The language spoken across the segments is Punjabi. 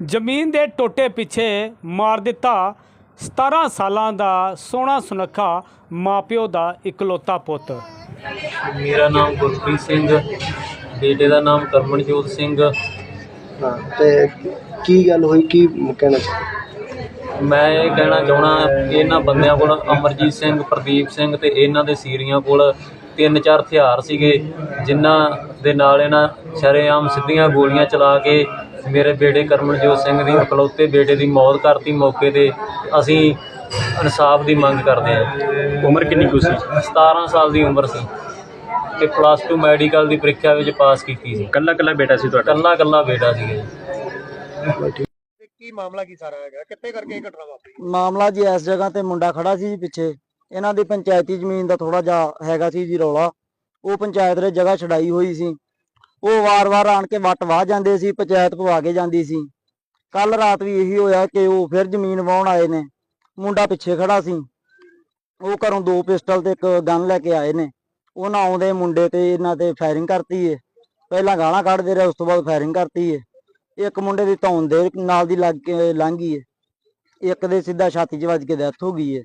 ਜ਼ਮੀਨ ਦੇ ਟੋਟੇ ਪਿੱਛੇ ਮਾਰ ਦਿੱਤਾ। 17 ਸਾਲਾਂ ਦਾ ਸੋਹਣਾ ਸੁਨੱਖਾ ਮਾਪਿਓ ਦਾ ਇਕਲੌਤਾ ਪੁੱਤ। ਮੇਰਾ ਨਾਮ ਗੁਰਪ੍ਰੀਤ ਸਿੰਘ ਬੇਟੇ ਦਾ ਨਾਮ ਕਰਮਨਜੋਤ ਸਿੰਘ। ਹਾਂ ਤੇ ਕੀ ਗੱਲ ਹੋਈ ਕੀ ਕਹਿਣਾ ਚਾਹੁੰਦੇ ਮੈਂ ਇਹ ਕਹਿਣਾ ਚਾਹਣਾ ਇਹਨਾਂ ਬੰਦਿਆਂ ਕੋਲ ਅਮਰਜੀਤ ਸਿੰਘ ਪ੍ਰਦੀਪ ਸਿੰਘ ਤੇ ਇਹਨਾਂ ਦੇ ਸੀਰੀਆਂ ਕੋਲ ਤਿੰਨ ਚਾਰ ਹਥਿਆਰ ਸੀਗੇ ਜਿਨ੍ਹਾਂ ਦੇ ਨਾਲ ਇਹਨਾਂ ਸ਼ਰੇਆਮ ਸਿੱਧੀਆਂ ਗੋਲੀਆਂ ਚਲਾ ਕੇ ਮੇਰੇ ਬੇਟੇ ਕਰਮਨਜੋਤ ਸਿੰਘ ਦੀ ਇਕਲੌਤੇ ਬੇਟੇ ਦੀ ਮੌਤ ਕਰਤੀ ਮੌਕੇ ਤੇ। ਅਸੀਂ ਇਨਸਾਫ ਦੀ ਮੰਗ ਕਰਦੇ ਹਾਂ। ਉਮਰ ਕਿੰਨੀ ਕੁ ਸੀ? 17 ਸਾਲ ਦੀ ਉਮਰ ਸੀ ਤੇ ਪਲੱਸ 2 ਮੈਡੀਕਲ ਦੀ ਪ੍ਰੀਖਿਆ ਵਿੱਚ ਪਾਸ ਕੀਤੀ ਸੀ। ਕੱਲਾ ਕੱਲਾ ਬੇਟਾ ਸੀ ਤੁਹਾਡਾ? ਕੱਲਾ ਕੱਲਾ ਬੇਟਾ ਸੀਗਾ ਜੀ ਕੀ ਮਾਮਲਾ ਕੀ ਸਾਰਾ ਹੈਗਾ? ਕਿੱਥੇ ਕਰਕੇ ਇਹ ਘਟਨਾ ਵਾਪਰੀ? ਮਾਮਲਾ ਜੀ ਇਸ ਜਗ੍ਹਾ ਤੇ ਮੁੰਡਾ ਖੜਾ ਸੀ ਜੀ ਪਿੱਛੇ। ਇਹਨਾਂ ਦੀ ਪੰਚਾਇਤੀ ਜ਼ਮੀਨ ਦਾ ਥੋੜਾ ਜਿਹਾ ਹੈਗਾ ਸੀ ਜੀ ਰੌਲਾ। ਉਹ ਪੰਚਾਇਤ ਨੇ ਜਗ੍ਹਾ ਛਡਾਈ ਹੋਈ ਸੀ। ਉਹ ਵਾਰ-ਵਾਰ ਆਣ ਕੇ ਵੱਟ ਵਾਹ ਜਾਂਦੇ ਸੀ, ਪੰਚਾਇਤ ਪਵਾ ਕੇ ਜਾਂਦੀ ਸੀ। ਕੱਲ ਰਾਤ ਵੀ ਇਹੀ ਹੋਇਆ ਕਿ ਉਹ ਫਿਰ ਜ਼ਮੀਨ ਵਾਹੁਣ ਆਏ ਨੇ। ਮੁੰਡਾ ਪਿੱਛੇ ਖੜਾ ਸੀ। ਉਹ ਘਰੋਂ ਦੋ ਪਿਸਟਲ ਤੇ ਇੱਕ ਗਨ ਲੈ ਕੇ ਆਏ ਨੇ। ਉਹਨਾਂ ਆਉਂਦੇ ਮੁੰਡੇ ਤੇ ਇਹਨਾਂ ਤੇ ਫਾਇਰਿੰਗ ਕਰਤੀ ਏ। ਪਹਿਲਾਂ ਗਾਲਾਂ ਕੱਢਦੇ ਰਹੇ, ਉਸ ਤੋਂ ਬਾਅਦ ਫਾਇਰਿੰਗ ਕਰਤੀ ਏ। ਇੱਕ ਮੁੰਡੇ ਦੀ ਧੌਣ ਦੇ ਨਾਲ ਦੀ ਲੱਗ ਕੇ ਲੰਘ ਗਈ ਏ। ਇੱਕ ਦੇ ਸਿੱਧਾ ਛਾਤੀ 'ਚ ਵੱਜ ਕੇ ਡੈਥ ਹੋ ਗਈ ਏ।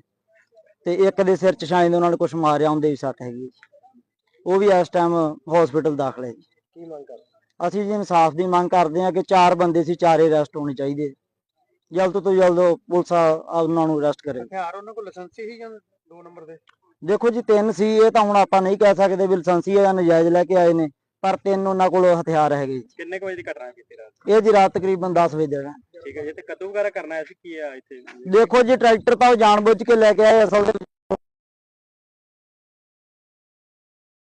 ਤੇ ਇੱਕ ਦੇ ਸਿਰ 'ਚ ਸ਼ਾਇਦ ਉਹਨਾਂ ਨੇ ਕੁਝ ਮਾਰਿਆ ਹੁੰਦੇ ਵੀ ਸੱਟ ਹੈਗੀ ਏ। ਉਹ ਵੀ ਇਸ ਟਾਈਮ ਹਸਪੀਟਲ ਦਾਖਲ ਹੈ ਜੀ। ਕੀ ਮੰਗ ਕਰ ਅਸੀਂ ਜੀ ਇਨਸਾਫ ਦੀ ਮੰਗ ਕਰਦੇ ਹਾਂ ਕਿ ਚਾਰ ਬੰਦੇ ਸੀ ਚਾਰੇ ਅਰੈਸਟ ਹੋਣੇ ਚਾਹੀਦੇ ਜਲਦ ਤੋਂ ਜਲਦ ਪੁਲਿਸ ਆ- ਆ ਉਹਨਾਂ ਨੂੰ ਅਰੈਸਟ ਕਰੇ। ਹਥਿਆਰ ਉਹਨਾਂ ਕੋਲ ਲਾਇਸੈਂਸੀ ਸੀ ਜਾਂ ਦੋ ਨੰਬਰ ਦੇ? ਦੇਖੋ ਜੀ ਤਿੰਨ ਸੀ ਇਹ ਤਾਂ ਹੁਣ ਆਪਾਂ ਨਹੀਂ ਕਹਿ ਸਕਦੇ ਵੀ ਲਾਇਸੈਂਸੀ ਜਾਂ ਨਜਾਇਜ਼ ਲੈ ਕੇ ਆਏ ਨੇ ਪਰ ਤਿੰਨ ਉਹਨਾਂ ਕੋਲ ਹਥਿਆਰ ਹੈਗੇ ਜੀ। ਕਿੰਨੇ ਕੁ ਵਜੇ ਦੀ ਘਟਨਾ ਕੀਤੀ ਰਾਤ? ਇਹ ਜੀ ਰਾਤ ਤਕਰੀਬਨ 10 ਵਜੇ ਦਾ ਠੀਕ ਹੈ, ਜੀ ਤੇ ਕਦੋਂ ਵਗੈਰਾ ਕਰਨਾ ਸੀ ਕੀ ਆ ਇੱਥੇ? ਦੇਖੋ ਜੀ, ਟਰੈਕਟਰ ਤਾਂ ਉਹ ਜਾਣਬੁੱਝ ਕੇ ਲੈ ਕੇ ਆਏ, ਅਸਲ ਦੇ ਵਿੱਚ